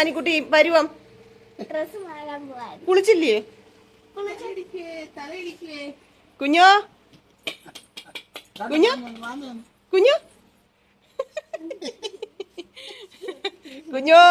ജാനിക്കുട്ടി പരുവം കുളിച്ചില്ലേ? വാങ്ങാൻ കുഞ്ഞോ? കുളിച്ചില്ലേ കുഞ്ഞോ? Thank you. കുഞ്ഞോ?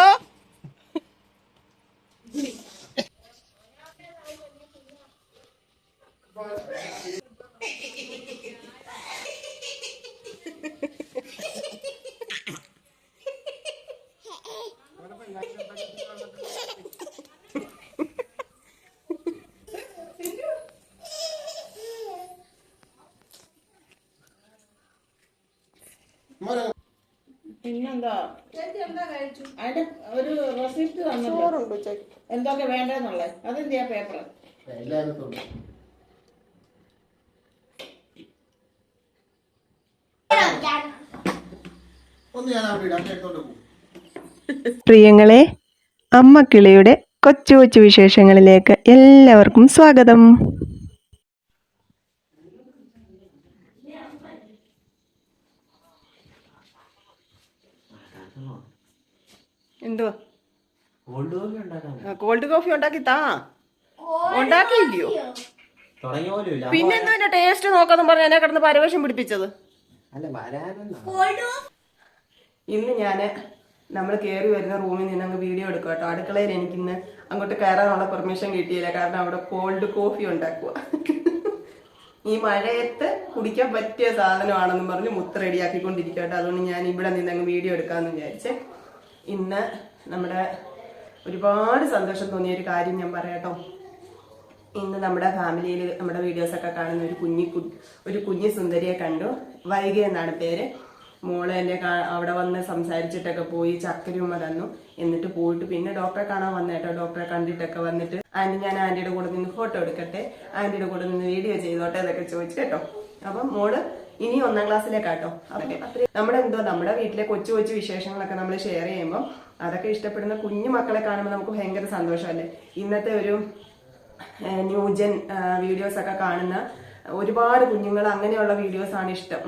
പിന്നെന്താ അതിന്റെ ഒരു റെസിപ്റ്റ് തന്നല്ലോ. ചോറുണ്ട് ഉച്ചയ്ക്ക് എന്തൊക്കെ വേണ്ടെന്നുള്ളത് അതെന്തിയാ പേപ്പർ എല്ലായിടത്തും ഒന്ന് ഞാൻ അവിടെ ഇടാം എടുത്തോണ്ട് പോകും പ്രിയങ്ങളെ അമ്മക്കിളിയുടെ കൊച്ചു കൊച്ചു വിശേഷങ്ങളിലേക്ക് എല്ലാവർക്കും സ്വാഗതം. എന്തുവാ? കോൾഡ് കോഫി ഉണ്ടാക്കി താ. ഉണ്ടാക്കിയില്ലയോ? പിന്നെ എന്താ ടേസ്റ്റ് നോക്കാന്ന് പറഞ്ഞ എന്നെ കിടന്ന് പരവേഷം പിടിപ്പിച്ചത്? ഇന്ന് ഞാൻ നമ്മൾ കയറി വരുന്ന റൂമിൽ നിന്ന് അങ്ങ് വീഡിയോ എടുക്കുക കേട്ടോ അടുക്കളയിൽ എനിക്ക് ഇന്ന് അങ്ങോട്ട് കയറാനുള്ള പെർമിഷൻ കിട്ടിയില്ല. കാരണം അവിടെ കോൾഡ് കോഫി ഉണ്ടാക്കുക ഈ മഴയത്ത് കുടിക്കാൻ പറ്റിയ സാധനമാണെന്ന് പറഞ്ഞ് മുത്ത റെഡിയാക്കിക്കൊണ്ടിരിക്കുക കേട്ടോ അതുകൊണ്ട് ഞാൻ ഇവിടെ നിന്ന് അങ്ങ് വീഡിയോ എടുക്കാമെന്ന് വിചാരിച്ച്. ഇന്ന് നമ്മുടെ ഒരുപാട് സന്തോഷം തോന്നിയ ഒരു കാര്യം ഞാൻ പറയാട്ടോ. ഇന്ന് നമ്മുടെ ഫാമിലിയിൽ നമ്മുടെ വീഡിയോസ് ഒക്കെ കാണുന്ന ഒരു കുഞ്ഞി ഒരു കുഞ്ഞി സുന്ദരിയെ കണ്ടു. വൈഗ എന്നാണ് പേര്. മോൾ എന്നെ അവിടെ വന്ന് സംസാരിച്ചിട്ടൊക്കെ പോയി ചക്കരയുമ്മ തന്നു. എന്നിട്ട് പോയിട്ട് പിന്നെ ഡോക്ടറെ കാണാൻ വന്നേട്ടോ ഡോക്ടറെ കണ്ടിട്ടൊക്കെ വന്നിട്ട് ആന്റി ഞാൻ ആന്റിയുടെ കൂടെ നിന്ന് ഫോട്ടോ എടുക്കട്ടെ. ആന്റിയുടെ കൂടെ നിന്ന് വീഡിയോ ചെയ്തോട്ടെ എന്നൊക്കെ ചോദിച്ചു കേട്ടോ. അപ്പം മോൾ ഇനി ഒന്നാം ക്ലാസ്സിലേക്കാട്ടോ. അത്രയും നമ്മുടെ എന്തോ നമ്മുടെ വീട്ടിലെ കൊച്ചു കൊച്ചു വിശേഷങ്ങളൊക്കെ നമ്മൾ ഷെയർ ചെയ്യുമ്പോൾ അതൊക്കെ ഇഷ്ടപ്പെടുന്ന കുഞ്ഞു മക്കളെ കാണുമ്പോൾ നമുക്ക് ഭയങ്കര സന്തോഷമല്ലേ? ഇന്നത്തെ ഒരു ന്യൂജൻ വീഡിയോസ് ഒക്കെ കാണുന്ന ഒരുപാട് കുഞ്ഞുങ്ങൾ അങ്ങനെയുള്ള വീഡിയോസ് ആണ് ഇഷ്ടം.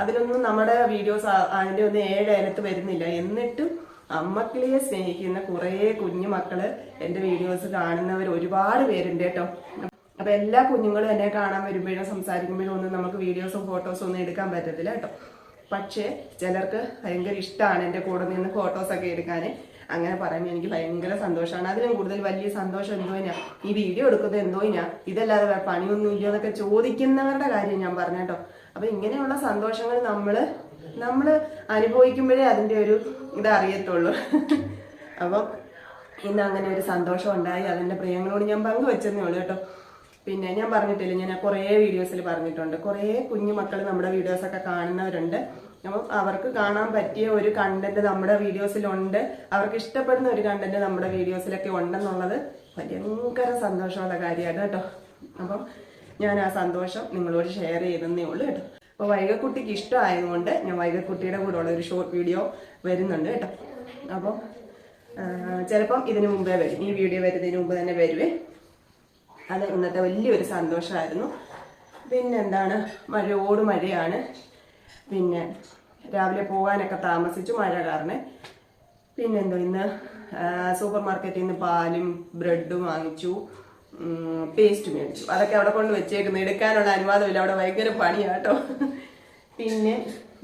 അതിലൊന്നും നമ്മുടെ വീഡിയോസ് അതിന്റെ ഒന്നും ഏഴ് അയലത്ത് വരുന്നില്ല. എന്നിട്ടും അമ്മക്കിളിയെ സ്നേഹിക്കുന്ന കുറേ കുഞ്ഞു മക്കൾ എന്റെ വീഡിയോസ് കാണുന്നവർ ഒരുപാട് പേരുണ്ട് കേട്ടോ. അപ്പൊ എല്ലാ കുഞ്ഞുങ്ങളും എന്നെ കാണാൻ വരുമ്പോഴും സംസാരിക്കുമ്പോഴും ഒന്നും നമുക്ക് വീഡിയോസും ഫോട്ടോസും ഒന്നും എടുക്കാൻ പറ്റത്തില്ല കേട്ടോ. പക്ഷേ ചിലർക്ക് ഭയങ്കര ഇഷ്ടമാണ് എന്റെ കൂടെ നിന്ന് ഫോട്ടോസൊക്കെ എടുക്കാൻ അങ്ങനെ പറയുമ്പോൾ എനിക്ക് ഭയങ്കര സന്തോഷമാണ്. അതിലും കൂടുതൽ വലിയ സന്തോഷം എന്തോയിനാ ഈ വീഡിയോ എടുക്കുന്നത് എന്തോയിനാ ഇതല്ലാതെ വേറെ പണിയൊന്നും ഇല്ല എന്നൊക്കെ ചോദിക്കുന്നവരുടെ കാര്യം ഞാൻ പറഞ്ഞേട്ടോ അപ്പൊ ഇങ്ങനെയുള്ള സന്തോഷങ്ങൾ നമ്മൾ നമ്മൾ അനുഭവിക്കുമ്പോഴേ അതിന്റെ ഒരു ഇത് അറിയത്തുള്ളൂ. അപ്പം ഇന്ന് അങ്ങനെ ഒരു സന്തോഷം ഉണ്ടായി. അതിന്റെ പ്രിയങ്ങളോട് ഞാൻ പങ്കുവെച്ചെന്നേ ഉള്ളൂ കേട്ടോ. പിന്നെ ഞാൻ പറഞ്ഞിട്ടില്ല ഞാൻ കുറേ വീഡിയോസിൽ പറഞ്ഞിട്ടുണ്ട്. കുറേ കുഞ്ഞു മക്കൾ നമ്മുടെ വീഡിയോസ് ഒക്കെ കാണുന്നവരുണ്ട്. അപ്പം അവർക്ക് കാണാൻ പറ്റിയ ഒരു കണ്ടന്റ് നമ്മുടെ വീഡിയോസിലുണ്ട്. അവർക്ക് ഇഷ്ടപ്പെടുന്ന ഒരു കണ്ടന്റ് നമ്മുടെ വീഡിയോസിലൊക്കെ ഉണ്ടെന്നുള്ളത് ഭയങ്കര സന്തോഷമുള്ള കാര്യമാണ് കേട്ടോ. അപ്പം ഞാൻ ആ സന്തോഷം നിങ്ങളോട് ഷെയർ ചെയ്തെന്നേ ഉള്ളൂ കേട്ടോ. അപ്പോൾ വൈകക്കുട്ടിക്ക് ഇഷ്ടമായതുകൊണ്ട് ഞാൻ വൈകക്കുട്ടിയുടെ കൂടെ ഉള്ള ഒരു ഷോർട്ട് വീഡിയോ വരുന്നുണ്ട് കേട്ടോ. അപ്പം ചിലപ്പം ഇതിനു മുമ്പേ വരും. ഈ വീഡിയോ വരുന്നതിന് മുമ്പ് തന്നെ വരുവേ. അത് ഇന്നത്തെ വലിയൊരു സന്തോഷമായിരുന്നു. പിന്നെ എന്താണ് മഴയോട് മഴയാണ്. പിന്നെ രാവിലെ പോകാനൊക്കെ താമസിച്ചു മഴ കാരണം. പിന്നെന്തോ ഇന്ന് സൂപ്പർ മാർക്കറ്റിൽ നിന്ന് പാലും ബ്രെഡും വാങ്ങിച്ചു. പേസ്റ്റ് മേടിച്ചു. അതൊക്കെ അവിടെ കൊണ്ട് വെച്ചേക്കുന്നു. എടുക്കാനുള്ള അനുവാദമില്ല. അവിടെ ഭയങ്കര പണിയാട്ടോ പിന്നെ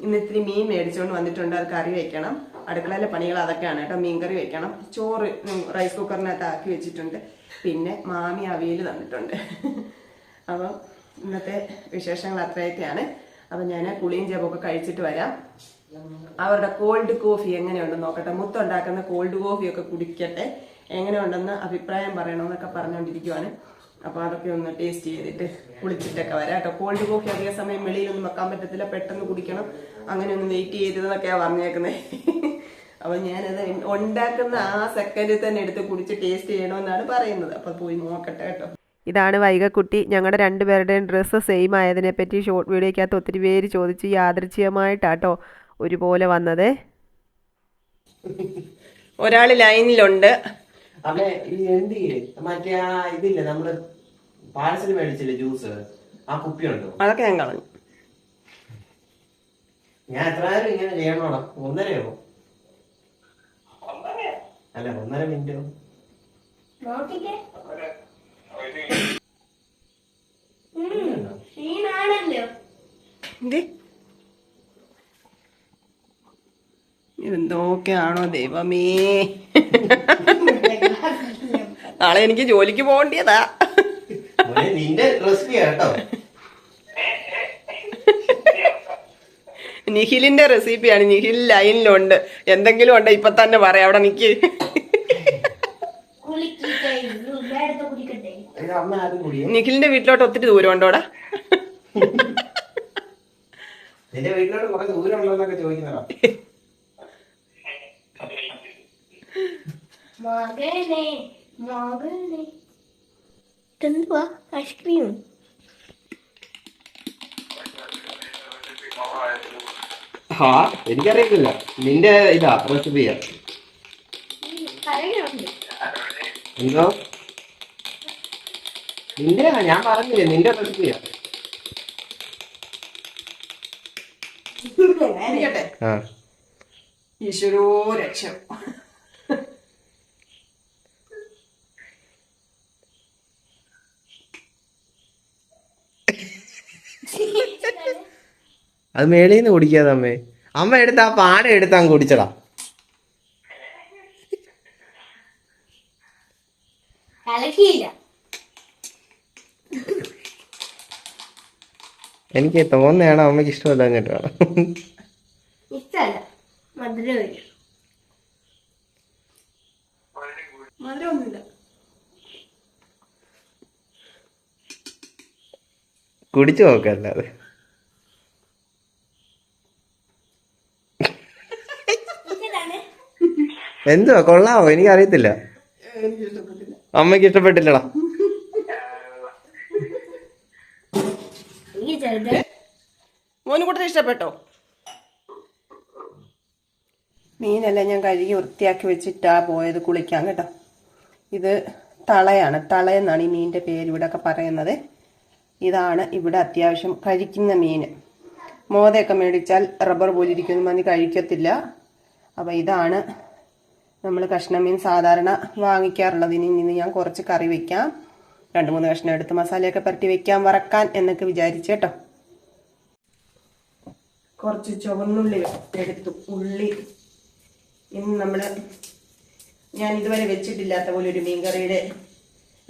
ഇന്ന് ഇത്തിരി മീൻ മേടിച്ചുകൊണ്ട് വന്നിട്ടുണ്ട്. അത് കറി വെക്കണം. അടുക്കളയിലെ പണികൾ അതൊക്കെയാണ് കേട്ടോ. മീൻ കറി വെക്കണം. ചോറ് റൈസ് കുക്കറിനകത്ത് ആക്കി വെച്ചിട്ടുണ്ട്. പിന്നെ മാമി അവിയൽ തന്നിട്ടുണ്ട്. അപ്പം ഇന്നത്തെ വിശേഷങ്ങൾ അത്രയൊക്കെയാണ്. അപ്പം ഞാൻ പുളിയും ജപമൊക്കെ കഴിച്ചിട്ട് വരാം. അവരുടെ കോൾഡ് കോഫി എങ്ങനെയുണ്ടെന്ന് നോക്കട്ടെ. മുത്തുണ്ടാക്കുന്ന കോൾഡ് കോഫിയൊക്കെ കുടിക്കട്ടെ. എങ്ങനെയുണ്ടെന്ന് അഭിപ്രായം പറയണമെന്നൊക്കെ പറഞ്ഞുകൊണ്ടിരിക്കുവാണ്. അപ്പോൾ അതൊക്കെ ഒന്ന് ടേസ്റ്റ് ചെയ്തിട്ട് കുളിച്ചിട്ടൊക്കെ വരാം കേട്ടോ. കോൾഡ് കോഫി അധിക സമയം വെളിയിലൊന്നും വെക്കാൻ പറ്റത്തില്ല. പെട്ടെന്ന് കുടിക്കണം. അങ്ങനെ ഒന്ന് വെയിറ്റ് ചെയ്തതെന്നൊക്കെയാണ് പറഞ്ഞേക്കുന്നത് അപ്പോൾ ഞാനത് ഉണ്ടാക്കുന്ന ആ സെക്കൻഡിൽ തന്നെ എടുത്ത് കുടിച്ച് ടേസ്റ്റ് ചെയ്യണമെന്നാണ് പറയുന്നത്. അപ്പൊ പോയി നോക്കട്ടെ കേട്ടോ. ഇതാണ് വൈകക്കുട്ടി ഞങ്ങളുടെ രണ്ടുപേരുടെയും ഡ്രസ്സ് സെയിം ആയതിനെ പറ്റി ഷോർട്ട് വീഡിയോയ്ക്കകത്ത് ഒത്തിരി പേര് ചോദിച്ചു യാദൃച്ഛികമായിട്ടാട്ടോ ഒരുപോലെ വന്നത്. ഒരാൾ ലൈനിലുണ്ട് അമ്മേ ഈ എന്ത് ചെയ്യേ? മറ്റേ ആ ഇതില്ലേ നമ്മൾ പാഴ്സൽ മേടിച്ചില്ലേ ജ്യൂസ് ആ കുപ്പി ഉണ്ടോ? അതൊക്കെ ഞാൻ കളഞ്ഞു. ഞാൻ എത്ര നേരം ഇങ്ങനെ ചെയ്യണോ ഒന്നരയോ? അല്ല ഒന്നര മിനിറ്റ്? നോക്കിക്കേ. ക്ഷീണാണല്ലോ. എന്തേ? എന്തൊക്കെയാണോ ദൈവമേ? നാളെ എനിക്ക് ജോലിക്ക് പോകേണ്ടിയതാ. നിന്റെ റെസിപ്പി കേട്ടോ. നിഖിലിന്റെ റെസിപ്പിയാണ്. നിഖിൽ ലൈനിലുണ്ട്. എന്തെങ്കിലും ഉണ്ട് ഇപ്പൊ തന്നെ പറയാം. അവിടെ നിക്ക്. നിഖിലിന്റെ വീട്ടിലോട്ട് ഒത്തിരി ദൂരം ഉണ്ടോടാ നിന്റെ വീട്ടിലോട്ട് കുറെ ദൂരം ഉണ്ടോന്നൊക്കെ ചോദിക്കുന്നതാ. മകനെ മകനെ. ഇതെന്തുവാ? ഐസ്ക്രീം ഹാ എനിക്കറിയത്തില്ല. നിന്റെ ഇതാ റെസിപ്പിയാ എന്തോ? നിന്റെ ഞാൻ പറഞ്ഞില്ലേ നിന്റെ റെസിപ്പിയാ ഈശ്വരോ രക്ഷ. അത് മേളിൽ നിന്ന് കുടിക്കാതെ അമ്മേ. അമ്മ എടുത്ത് ആ പാട എടുത്ത് അങ്ങ് കുടിച്ചടാ. എനിക്ക് തോന്നുന്നതാണ് അമ്മയ്ക്ക് ഇഷ്ടമല്ല. കേട്ടോ മധുരം മധുരമൊന്നുമില്ല. കുടിച്ചു നോക്കല്ലാതെ എന്തുവാ കൊള്ളാവോ? എനിക്ക് അറിയത്തില്ല അമ്മയ്ക്ക് ഇഷ്ടപ്പെട്ടില്ലടാ എനിക്ക് ചെറുത്. മോന് കൂട്ടർ ഇഷ്ടപ്പെട്ടോ? മീനെല്ലാം ഞാൻ കഴുകി വൃത്തിയാക്കി വെച്ചിട്ടാ പോയത് കുളിക്കാൻ കേട്ടോ. ഇത് തളയാണ്. തളയെന്നാണ് ഈ മീനിന്റെ പേര് ഇവിടെ ഒക്കെ പറയുന്നത്. ഇതാണ് ഇവിടെ അത്യാവശ്യം കഴിക്കുന്ന മീൻ. മോതയൊക്കെ മേടിച്ചാൽ റബ്ബർ പോലിരിക്കുന്നു. മതി കഴിക്കത്തില്ല. അപ്പോൾ ഇതാണ് നമ്മൾ കഷ്ണം മീൻ സാധാരണ വാങ്ങിക്കാറുള്ളത്. ഇനി ഇന്ന് ഞാൻ കുറച്ച് കറി വെക്കാം. രണ്ട് മൂന്ന് കഷ്ണം എടുത്ത് മസാലയൊക്കെ പുരട്ടി വെക്കാം വറക്കാൻ എന്നൊക്കെ വിചാരിച്ചു കേട്ടോ. കുറച്ച് ചുവന്നുള്ളി എടുത്തു. ഉള്ളി. ഇന്ന് നമ്മൾ ഞാൻ ഇതുവരെ വെച്ചിട്ടില്ലാത്ത പോലെ ഒരു മീൻകറിയുടെ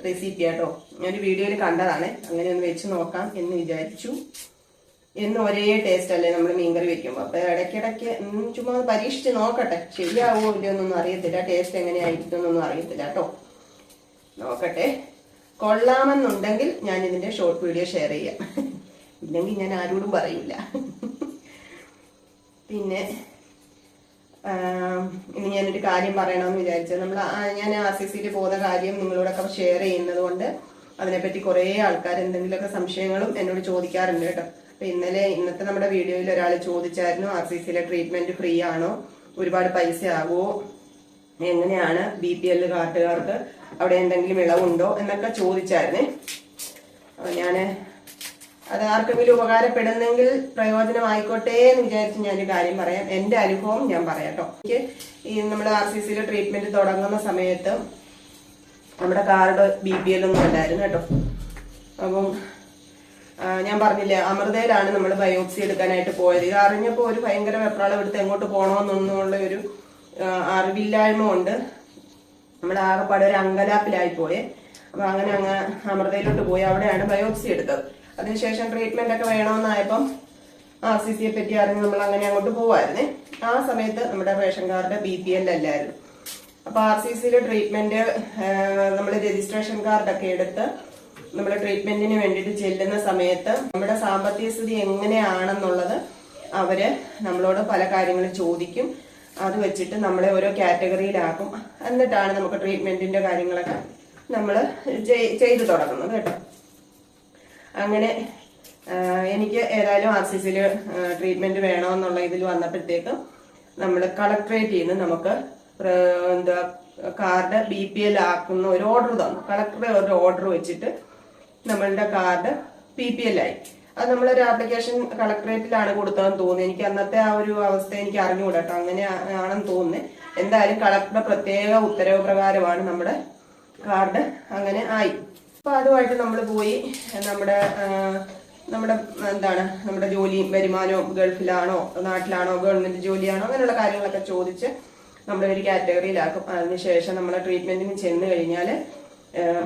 റെസിപ്പി ആട്ടോ. ഞാനൊരു വീഡിയോയിൽ കണ്ടതാണ്. അങ്ങനെ ഒന്ന് വെച്ച് നോക്കാം എന്ന് വിചാരിച്ചു. എന്നും ഒരേ ടേസ്റ്റ് അല്ലേ നമ്മൾ മീൻകറി വെക്കുമ്പോൾ അപ്പൊ ഇടയ്ക്കിടയ്ക്ക് ചുമ്മാ പരീക്ഷിച്ച് നോക്കട്ടെ. ശരിയാവോ ഇല്ലയോന്നൊന്നും അറിയത്തില്ല. ടേസ്റ്റ് എങ്ങനെയായിരിക്കും എന്നൊന്നും അറിയത്തില്ല കേട്ടോ. നോക്കട്ടെ. കൊള്ളാമെന്നുണ്ടെങ്കിൽ ഞാൻ ഇതിന്റെ ഷോർട്ട് വീഡിയോ ഷെയർ ചെയ്യാം. ഇല്ലെങ്കിൽ ഞാൻ ആരോടും പറയില്ല പിന്നെ ഇനി ഞാനൊരു കാര്യം പറയണമെന്ന് വിചാരിച്ചത്. നമ്മൾ ഞാൻ ആർ സി സിയിൽ പോകുന്ന കാര്യം നിങ്ങളോടൊക്കെ ഷെയർ ചെയ്യുന്നത് കൊണ്ട് അതിനെപ്പറ്റി കുറേ ആൾക്കാർ എന്തെങ്കിലുമൊക്കെ സംശയങ്ങളും എന്നോട് ചോദിക്കാറുണ്ട് കേട്ടോ. അപ്പൊ ഇന്നലെ ഇന്നത്തെ നമ്മുടെ വീഡിയോയിൽ ഒരാൾ ചോദിച്ചായിരുന്നു ആർ സി സിയിലെ ട്രീറ്റ്മെന്റ് ഫ്രീ ആണോ? ഒരുപാട് പൈസ ആകുമോ എങ്ങനെയാണ് ബി പി എൽ കാർഡുകാർക്ക് അവിടെ എന്തെങ്കിലും ഇളവുണ്ടോ? എന്നൊക്കെ ചോദിച്ചായിരുന്നു. അപ്പൊ ഞാൻ അത് ആർക്കെങ്കിലും ഉപകാരപ്പെടുന്നെങ്കിൽ പ്രയോജനമായിക്കോട്ടെ എന്ന് വിചാരിച്ച് ഞാനൊരു കാര്യം പറയാം. എന്റെ അനുഭവം ഞാൻ പറയാം കേട്ടോ എനിക്ക് ഈ നമ്മുടെ ആർ സി സിയിലെ ട്രീറ്റ്മെന്റ് തുടങ്ങുന്ന സമയത്ത് നമ്മുടെ കാർഡ് ബി പി എൽ ഒന്നും ഉണ്ടായിരുന്നു കേട്ടോ അപ്പം ഞാൻ പറഞ്ഞില്ലേ അമൃതയിലാണ് നമ്മൾ ബയോപ്സി എടുക്കാനായിട്ട് പോയത്. ഇത് അറിഞ്ഞപ്പോൾ ഒരു ഭയങ്കര വെപ്രാളം എടുത്ത് എങ്ങോട്ട് പോകണമെന്നൊന്നുള്ള ഒരു അറിവില്ലായ്മ കൊണ്ട് നമ്മുടെ ആകെപ്പാടെ ഒരു അങ്കലാപ്പിലായി പോയെ. അപ്പൊ അങ്ങനെ അങ്ങ് അമൃതയിലോട്ട് പോയി. അവിടെയാണ് ബയോപ്സി എടുത്തത്. അതിനുശേഷം ട്രീറ്റ്മെന്റ് ഒക്കെ വേണമെന്നായപ്പം ആർ സി സിയെ പറ്റി അറിഞ്ഞ് നമ്മൾ അങ്ങനെ അങ്ങോട്ട് പോവായിരുന്നേ. ആ സമയത്ത് നമ്മുടെ ration card B P L അല്ലായിരുന്നു. അപ്പൊ ആർ സി സിയിലെ ട്രീറ്റ്മെന്റ് നമ്മൾ രജിസ്ട്രേഷൻ കാർഡൊക്കെ എടുത്ത് നമ്മൾ ട്രീറ്റ്മെന്റിന് വേണ്ടിയിട്ട് ചെല്ലുന്ന സമയത്ത് നമ്മുടെ സാമ്പത്തിക സ്ഥിതി എങ്ങനെയാണെന്നുള്ളത് അവർ നമ്മളോട് പല കാര്യങ്ങളും ചോദിക്കും. അത് വെച്ചിട്ട് നമ്മളെ ഓരോ കാറ്റഗറിയിലാക്കും. എന്നിട്ടാണ് നമുക്ക് ട്രീറ്റ്മെന്റിന്റെ കാര്യങ്ങളൊക്കെ നമ്മൾ ചെയ്തു തുടങ്ങുന്നത് കേട്ടോ. അങ്ങനെ എനിക്ക് ഏതായാലും ആർ സി സിയിൽ ട്രീറ്റ്മെന്റ് വേണമെന്നുള്ള ഇതിൽ വന്നപ്പോഴത്തേക്ക് നമ്മൾ കളക്ടറേറ്റിൽ ചെയ്യുന്ന നമുക്ക് എന്താ കാർഡ് ബി പി എൽ ആക്കുന്ന ഒരു ഓർഡർ തന്നു. കളക്ടറെ ഒരു ഓർഡർ വെച്ചിട്ട് നമ്മളുടെ കാർഡ് പി പി എൽ ആയി. അത് നമ്മളൊരു ആപ്ലിക്കേഷൻ കളക്ടറേറ്റിലാണ് കൊടുത്തതെന്ന് തോന്നുന്നു. എനിക്ക് അന്നത്തെ ആ ഒരു അവസ്ഥ എനിക്ക് അറിഞ്ഞുകൂടാ കേട്ടോ അങ്ങനെ ആണെന്ന് തോന്നുന്നു. എന്തായാലും കളക്ടറുടെ പ്രത്യേക ഉത്തരവ് പ്രകാരമാണ് നമ്മുടെ കാർഡ് അങ്ങനെ ആയി. അപ്പൊ അതുമായിട്ട് നമ്മൾ പോയി നമ്മുടെ നമ്മുടെ എന്താണ് നമ്മുടെ ജോലിയും വരുമാനവും ഗൾഫിലാണോ നാട്ടിലാണോ ഗവൺമെന്റ് ജോലിയാണോ അങ്ങനെയുള്ള കാര്യങ്ങളൊക്കെ ചോദിച്ച് നമ്മളൊരു കാറ്റഗറിയിലാക്കും അതിനുശേഷം നമ്മുടെ ട്രീറ്റ്മെന്റിന് ചെന്ന് കഴിഞ്ഞാൽ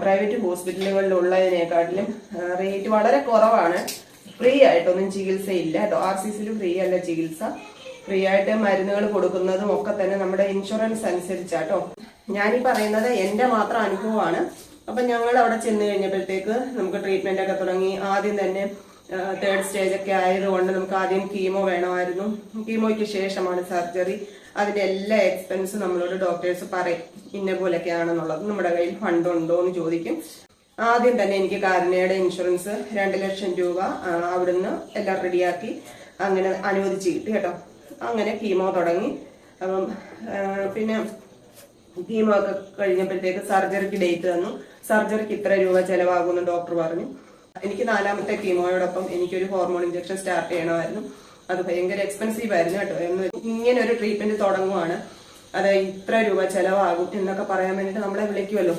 പ്രൈവറ്റ് ഹോസ്പിറ്റലുകളിലുള്ളതിനെക്കാട്ടിലും റേറ്റ് വളരെ കുറവാണ്. ഫ്രീ ആയിട്ടൊന്നും ചികിത്സയില്ല കേട്ടോ. ആർ സി സിയിൽ ഫ്രീ അല്ല ചികിത്സ. ഫ്രീ ആയിട്ട് മരുന്നുകൾ കൊടുക്കുന്നതും ഒക്കെ തന്നെ നമ്മുടെ ഇൻഷുറൻസ് അനുസരിച്ചാട്ടോ ഞാനീ പറയുന്നത് എന്റെ മാത്രം അനുഭവമാണ്. അപ്പൊ ഞങ്ങൾ അവിടെ ചെന്ന് കഴിഞ്ഞപ്പോഴത്തേക്ക് നമുക്ക് ട്രീറ്റ്മെന്റ് ഒക്കെ തുടങ്ങി. ആദ്യം തന്നെ തേർഡ് സ്റ്റേജ് ഒക്കെ ആയതുകൊണ്ട് നമുക്ക് ആദ്യം കീമോ വേണമായിരുന്നു. കീമോയ്ക്ക് ശേഷമാണ് സർജറി അതിന്റെ എല്ലാ എക്സ്പെൻസും നമ്മളോട് ഡോക്ടേഴ്സ് പറയും. ഇന്ന പോലൊക്കെയാണെന്നുള്ളത് നമ്മുടെ കയ്യിൽ ഫണ്ട് ഉണ്ടോ എന്ന് ചോദിക്കും. ആദ്യം തന്നെ എനിക്ക് കാരുണ്യയുടെ ഇൻഷുറൻസ് രണ്ട് ലക്ഷം രൂപ അവിടുന്ന് എല്ലാം റെഡിയാക്കി അങ്ങനെ അനുവദിച്ച് കിട്ടി കേട്ടോ. അങ്ങനെ കീമോ തുടങ്ങി. അപ്പം പിന്നെ കീമോ ഒക്കെ കഴിഞ്ഞപ്പോഴത്തേക്ക് സർജറിക്ക് ഡേറ്റ് തന്നു. സർജറിക്ക് ഇത്ര രൂപ ചെലവാകുമെന്ന് ഡോക്ടർ പറഞ്ഞു. എനിക്ക് നാലാമത്തെ കീമോയോടൊപ്പം എനിക്കൊരു ഹോർമോൺ ഇഞ്ചക്ഷൻ സ്റ്റാർട്ട് ചെയ്യണമായിരുന്നു. അത് ഭയങ്കര എക്സ്പെൻസീവ് ആയിരുന്നു കേട്ടോ എന്ന് ഇങ്ങനെ ഒരു ട്രീറ്റ്മെന്റ് തുടങ്ങുവാണ്. അത് ഇത്ര രൂപ ചെലവാകും എന്നൊക്കെ പറയാൻ വേണ്ടിട്ട് നമ്മളെ വിളിക്കുമല്ലോ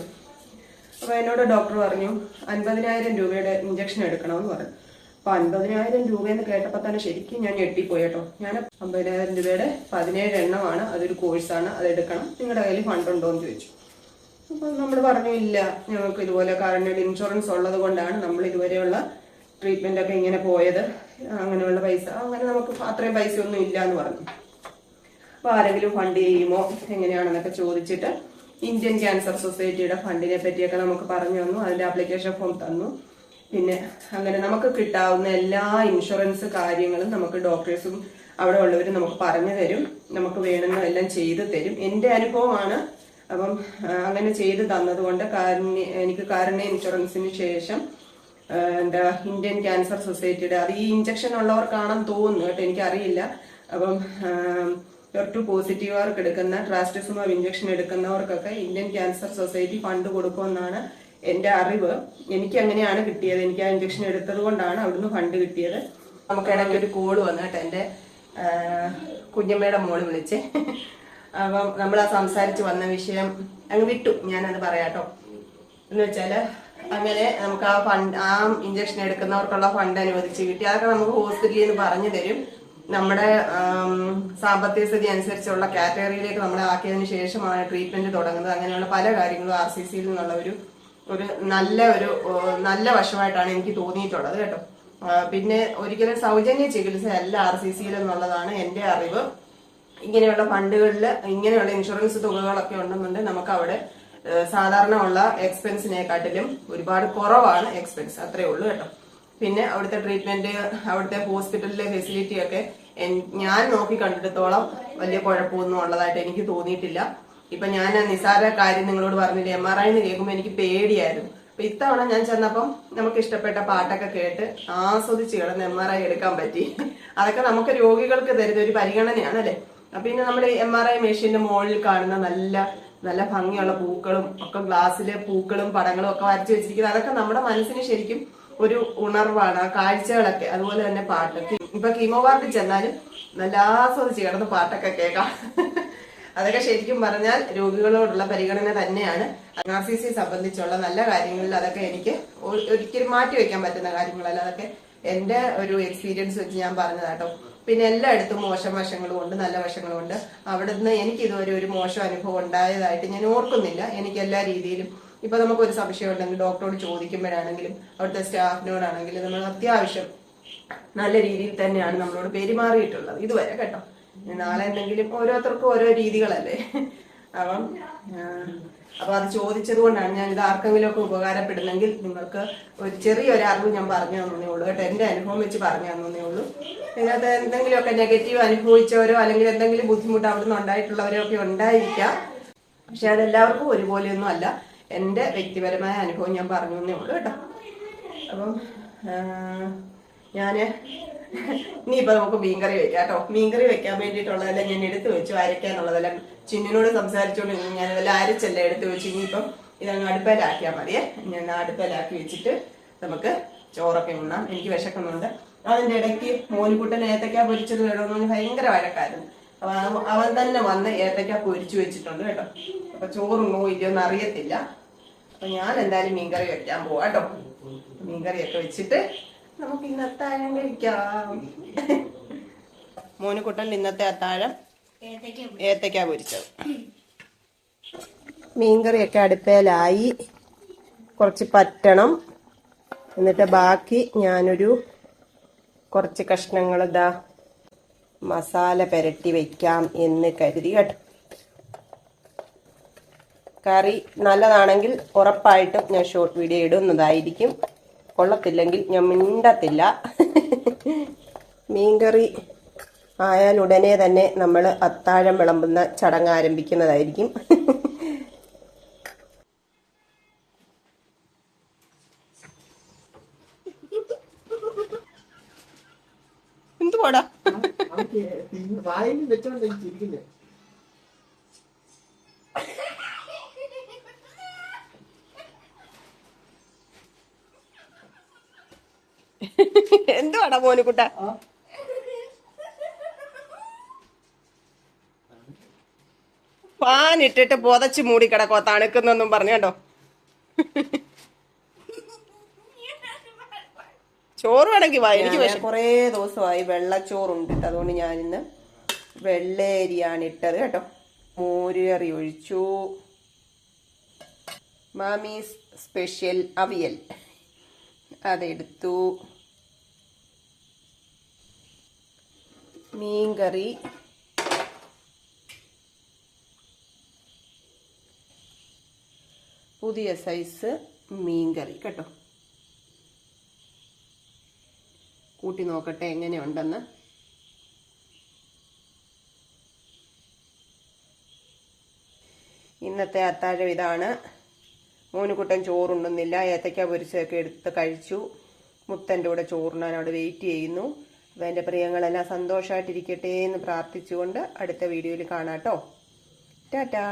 അപ്പൊ എന്നോട് ഡോക്ടർ പറഞ്ഞു അൻപതിനായിരം രൂപയുടെ ഇഞ്ചക്ഷൻ എടുക്കണമെന്ന് പറഞ്ഞു. അപ്പൊ അൻപതിനായിരം രൂപയെന്ന് കേട്ടപ്പോ തന്നെ ശരിക്കും ഞാൻ ഞെട്ടിപ്പോയി കേട്ടോ. ഞാൻ അമ്പതിനായിരം രൂപയുടെ പതിനേഴ് എണ്ണമാണ് അതൊരു കോഴ്സാണ് അത് എടുക്കണം. നിങ്ങളുടെ കയ്യിൽ ഫണ്ട് ഉണ്ടോ എന്ന് ചോദിച്ചു. അപ്പൊ നമ്മൾ പറഞ്ഞു ഇല്ല ഞങ്ങൾക്ക് ഇതുപോലെ കാരണം ഇൻഷുറൻസ് ഉള്ളത് കൊണ്ടാണ് നമ്മൾ ഇതുവരെയുള്ള ട്രീറ്റ്മെന്റ് ഒക്കെ ഇങ്ങനെ പോയത്. അങ്ങനെയുള്ള പൈസ. അങ്ങനെ നമുക്ക് അത്രയും പൈസ ഒന്നും ഇല്ല എന്ന് പറഞ്ഞു. അപ്പൊ ആരെങ്കിലും ഫണ്ട് ചെയ്യുമോ? എങ്ങനെയാണെന്നൊക്കെ ചോദിച്ചിട്ട് ഇന്ത്യൻ ക്യാൻസർ സൊസൈറ്റിയുടെ ഫണ്ടിനെ പറ്റിയൊക്കെ നമുക്ക് പറഞ്ഞു തന്നു. അതിന്റെ ആപ്ലിക്കേഷൻ ഫോം തന്നു. പിന്നെ അങ്ങനെ നമുക്ക് കിട്ടാവുന്ന എല്ലാ ഇൻഷുറൻസ് കാര്യങ്ങളും നമുക്ക് ഡോക്ടേഴ്സും അവിടെ ഉള്ളവരും നമുക്ക് പറഞ്ഞു തരും. നമുക്ക് വേണമെന്ന് എല്ലാം ചെയ്തു തരും. എന്റെ അനുഭവമാണ്. അപ്പം അങ്ങനെ ചെയ്തു തന്നതുകൊണ്ട് കാരണ എനിക്ക് കാരുണ്യ ഇൻഷുറൻസിന് ശേഷം എന്താ ഇന്ത്യൻ ക്യാൻസർ സൊസൈറ്റിയുടെ അത് ഈ ഇഞ്ചക്ഷൻ ഉള്ളവർക്കാണെന്ന് തോന്നുന്നു കേട്ടോ എനിക്കറിയില്ല. അപ്പം ടു പോസിറ്റീവുകാർക്ക് എടുക്കുന്ന ട്രാസ്റ്റസുമ ഇഞ്ചക്ഷൻ എടുക്കുന്നവർക്കൊക്കെ ഇന്ത്യൻ ക്യാൻസർ സൊസൈറ്റി ഫണ്ട് കൊടുക്കുമെന്നാണ് എന്റെ അറിവ്. എനിക്ക് അങ്ങനെയാണ് കിട്ടിയത്. എനിക്ക് ആ ഇഞ്ചക്ഷൻ എടുത്തത് കൊണ്ടാണ് അവിടുന്ന് ഫണ്ട് കിട്ടിയത്. നമുക്ക് ഇടയ്ക്ക് ഒരു കോൾ വന്നു കേട്ടോ എന്റെ ആ, കുഞ്ഞമ്മയുടെ മോൾ വിളിച്ച്. അപ്പം നമ്മൾ ആ സംസാരിച്ച് വന്ന വിഷയം അങ്ങ് വിട്ടു. ഞാനത് പറയാട്ടോ എന്ന് വെച്ചാൽ അങ്ങനെ നമുക്ക് ആ ഫണ്ട് ആ ഇഞ്ചക്ഷൻ എടുക്കുന്നവർക്കുള്ള ഫണ്ട് അനുവദിച്ച് കിട്ടി. അതൊക്കെ നമുക്ക് ഹോസ്പിറ്റലിൽ നിന്ന് പറഞ്ഞു തരും. നമ്മുടെ സാമ്പത്തിക സ്ഥിതി അനുസരിച്ചുള്ള കാറ്റഗറിയിലേക്ക് നമ്മളെ ആക്കിയതിന് ശേഷമാണ് ട്രീറ്റ്മെന്റ് തുടങ്ങുന്നത്. അങ്ങനെയുള്ള പല കാര്യങ്ങളും ആർ സി സിയിൽ നിന്നുള്ള ഒരു ഒരു നല്ല ഒരു നല്ല വശമായിട്ടാണ് എനിക്ക് തോന്നിയിട്ടുള്ളത് കേട്ടോ. പിന്നെ ഒരിക്കലും സൗജന്യ ചികിത്സയല്ല ആർ സി സിയിൽ എന്നുള്ളതാണ് എന്റെ അറിവ്. ഇങ്ങനെയുള്ള ഫണ്ടുകളിൽ ഇങ്ങനെയുള്ള ഇൻഷുറൻസ് തുകകളൊക്കെ ഉണ്ടെന്നുണ്ടെങ്കിൽ നമുക്ക് അവിടെ സാധാരണ ഉള്ള എക്സ്പെൻസിനെക്കാട്ടിലും ഒരുപാട് കുറവാണ് എക്സ്പെൻസ് അത്രേ ഉള്ളൂ കേട്ടോ. പിന്നെ അവിടുത്തെ ട്രീറ്റ്മെന്റ് അവിടുത്തെ ഹോസ്പിറ്റലിലെ ഫെസിലിറ്റി ഒക്കെ ഞാൻ നോക്കി കണ്ടിടത്തോളം വലിയ കുഴപ്പമൊന്നും ഉള്ളതായിട്ട് എനിക്ക് തോന്നിയിട്ടില്ല. ഇപ്പൊ ഞാൻ നിസാര കാര്യം നിങ്ങളോട് പറഞ്ഞില്ല എം ആർ ഐ എന്ന് കേൾക്കുമ്പോൾ എനിക്ക് പേടിയായിരുന്നു. അപ്പൊ ഇത്തവണ ഞാൻ ചെന്നപ്പം നമുക്ക് ഇഷ്ടപ്പെട്ട പാട്ടൊക്കെ കേട്ട് ആസ്വദിച്ച് കിടന്ന് എം ആർ ഐ എടുക്കാൻ പറ്റി. അതൊക്കെ നമുക്ക് രോഗികൾക്ക് തരുന്ന ഒരു പരിഗണനയാണ് അല്ലെ അപ്പൊ പിന്നെ നമ്മുടെ എം ആർ ഐ മെഷീന്റെ മുകളിൽ കാണുന്ന നല്ല നല്ല ഭംഗിയുള്ള പൂക്കളും ഒക്കെ ഗ്ലാസ്സിലെ പൂക്കളും പടങ്ങളും ഒക്കെ വരച്ചു വെച്ചിരിക്കുന്നത്. അതൊക്കെ നമ്മുടെ മനസ്സിന് ശരിക്കും ഒരു ഉണർവാണ് ആ കാഴ്ചകളൊക്കെ. അതുപോലെ തന്നെ പാട്ട് ഇപ്പൊ കീമോ വാർഡിൽ ചെന്നാലും നല്ല ആസ്വദിച്ച് കിടന്ന് പാട്ടൊക്കെ കേൾക്കാം. അതൊക്കെ ശരിക്കും പറഞ്ഞാൽ രോഗികളോടുള്ള പരിഗണന തന്നെയാണ്. ആർ സി സി സംബന്ധിച്ചുള്ള നല്ല കാര്യങ്ങളിൽ അതൊക്കെ എനിക്ക് ഒരിക്കലും മാറ്റി വെക്കാൻ പറ്റുന്ന കാര്യങ്ങളല്ല. അതൊക്കെ എന്റെ ഒരു എക്സ്പീരിയൻസ് വെച്ച് ഞാൻ പറഞ്ഞതാട്ടോ. പിന്നെ എല്ലായിടത്തും മോശം വശങ്ങളും ഉണ്ട് നല്ല വശങ്ങളും ഉണ്ട്. അവിടുന്ന് എനിക്ക് ഇതുവരെ ഒരു മോശം അനുഭവം ഉണ്ടായതായിട്ട് ഞാൻ ഓർക്കുന്നില്ല. എനിക്ക് എല്ലാ രീതിയിലും ഇപ്പൊ നമുക്ക് ഒരു സംശയം ഉണ്ടെങ്കിൽ ഡോക്ടറോട് ചോദിക്കുമ്പോഴാണെങ്കിലും അവിടുത്തെ സ്റ്റാഫിനോടാണെങ്കിലും നമ്മൾ അത്യാവശ്യം നല്ല രീതിയിൽ തന്നെയാണ് നമ്മളോട് പെരുമാറിയിട്ടുള്ളത്. ഇതുവരെ കേട്ടോ. നാളെ എന്തെങ്കിലും ഓരോരുത്തർക്കും ഓരോ രീതികളല്ലേ. അപ്പം അപ്പൊ അത് ചോദിച്ചത് കൊണ്ടാണ് ഞാൻ ഇത് ആർക്കെങ്കിലും ഒക്കെ ഉപകാരപ്പെടുന്നെങ്കിൽ നിങ്ങൾക്ക് ഒരു ചെറിയൊരു അറിവ് ഞാൻ പറഞ്ഞു തന്നേ ഉള്ളൂ കേട്ടോ. എന്റെ അനുഭവം വെച്ച് പറഞ്ഞു തന്നേ ഉള്ളൂ. ഇതിനകത്ത് എന്തെങ്കിലുമൊക്കെ നെഗറ്റീവ് അനുഭവിച്ചവരോ അല്ലെങ്കിൽ എന്തെങ്കിലും ബുദ്ധിമുട്ട് അവിടുന്ന് ഉണ്ടായിട്ടുള്ളവരോ ഒക്കെ ഉണ്ടായിരിക്കാം. പക്ഷെ അതെല്ലാവർക്കും ഒരുപോലെയൊന്നും അല്ല. എന്റെ വ്യക്തിപരമായ അനുഭവം ഞാൻ പറഞ്ഞു തന്നേ ഉള്ളൂ കേട്ടോ. അപ്പം ആ, ഞാൻ ഇനിയിപ്പോ നമുക്ക് മീൻകറി വെക്കാം കേട്ടോ. മീൻകറി വെക്കാൻ വേണ്ടിയിട്ടുള്ളതെല്ലാം ഞാൻ എടുത്തു വെച്ചു അരയ്ക്കാന്നുള്ളതെല്ലാം ചിന്നിനോട് സംസാരിച്ചുകൊണ്ട്. ഞാൻ ഇതെല്ലാം അരച്ചെല്ലാം എടുത്തു വെച്ചു. ഇനിയിപ്പം ഇതങ്ങ് അടുപ്പയിലാക്കിയാൽ മതിയേ. ഞാൻ അടുപ്പയിലാക്കി വെച്ചിട്ട് നമുക്ക് ചോറൊക്കെ ഉണ്ണാം. എനിക്ക് വിശക്കുന്നുണ്ട്. അതിന്റെ ഇടയ്ക്ക് മോനിക്കുട്ടൻ ഏത്തക്ക പൊരിച്ചത് വേണമെന്ന് ഭയങ്കര വഴക്കായിരുന്നു. അവൻ- തന്നെ വന്ന് ഏത്തക്ക പൊരിച്ചു വെച്ചിട്ടുണ്ട് കേട്ടോ. അപ്പൊ ചോറുണ്ടോ ഇല്ലയോന്ന് അറിയത്തില്ല. അപ്പൊ ഞാൻ എന്തായാലും മീൻകറി വെക്കാൻ പോവാ കേട്ടോ. മീൻകറിയൊക്കെ വെച്ചിട്ട് നമുക്ക് ഇന്നത്തെ അത്താഴം കഴിക്കാം. മോനുകുട്ടൻ ഇന്നത്തെ അത്താഴം ഏത്തക്ക പൊരിച്ചത്. മീൻകറിയൊക്കെ അടുപ്പേലായി. കുറച്ച് പറ്റണം. എന്നിട്ട് ബാക്കി ഞാനൊരു കുറച്ച് കഷ്ണങ്ങൾ ഇതാ മസാല പുരട്ടി വെക്കാം എന്ന് കരുതി കേട്ടോ. കറി നല്ലതാണെങ്കിൽ ഉറപ്പായിട്ടും ഞാൻ ഷോർട്ട് വീഡിയോ ഇടുന്നതായിരിക്കും. കൊള്ളത്തില്ലെങ്കിൽ ഞാൻ മിണ്ടത്തില്ല. മീൻകറി ആയാൽ ഉടനെ തന്നെ നമ്മൾ അത്താഴം വിളമ്പുന്ന ചടങ്ങ് ആരംഭിക്കുന്നതായിരിക്കും. ചിരിക്കുന്നേ എന്തുവാടാ മോനുകുട്ട ഫാൻ ഇട്ടിട്ട് പുതച്ച് മൂടി കിടക്കോ പറഞ്ഞു പറഞ്ഞോ ചോറ് വേണമെങ്കിൽ വാ എനിക്ക് കുറേ ദിവസമായി വെള്ളച്ചോറുണ്ട് അതുകൊണ്ട് ഞാൻ ഇന്ന് വെള്ളേരിയാണ് ഇട്ടത് കേട്ടോ. മോരുകറി ഒഴിച്ചു. മാമീസ് സ്പെഷ്യൽ അവിയൽ. അതെടുത്തു. മീൻകറി. പുതിയ സൈസ് മീൻകറി കേട്ടോ. കൂട്ടി നോക്കട്ടെ എങ്ങനെയുണ്ടെന്ന്. ഇന്നത്തെ അത്താഴം ഇതാണ്. മോനുകുട്ടൻ ചോറുണ്ടെന്നില്ല ഏത്തയ്ക്ക പൊരിച്ചൊക്കെ എടുത്ത് കഴിച്ചു. മുത്തന്റെ കൂടെ ചോറുണ്ണാൻ അവിടെ വെയിറ്റ് ചെയ്യുന്നു. അപ്പോൾ എന്റെ പ്രിയങ്ങളെല്ലാം സന്തോഷമായിട്ടിരിക്കട്ടെ എന്ന് പ്രാർത്ഥിച്ചുകൊണ്ട് അടുത്ത വീഡിയോയിൽ കാണാം കേട്ടോ. ടാറ്റാ.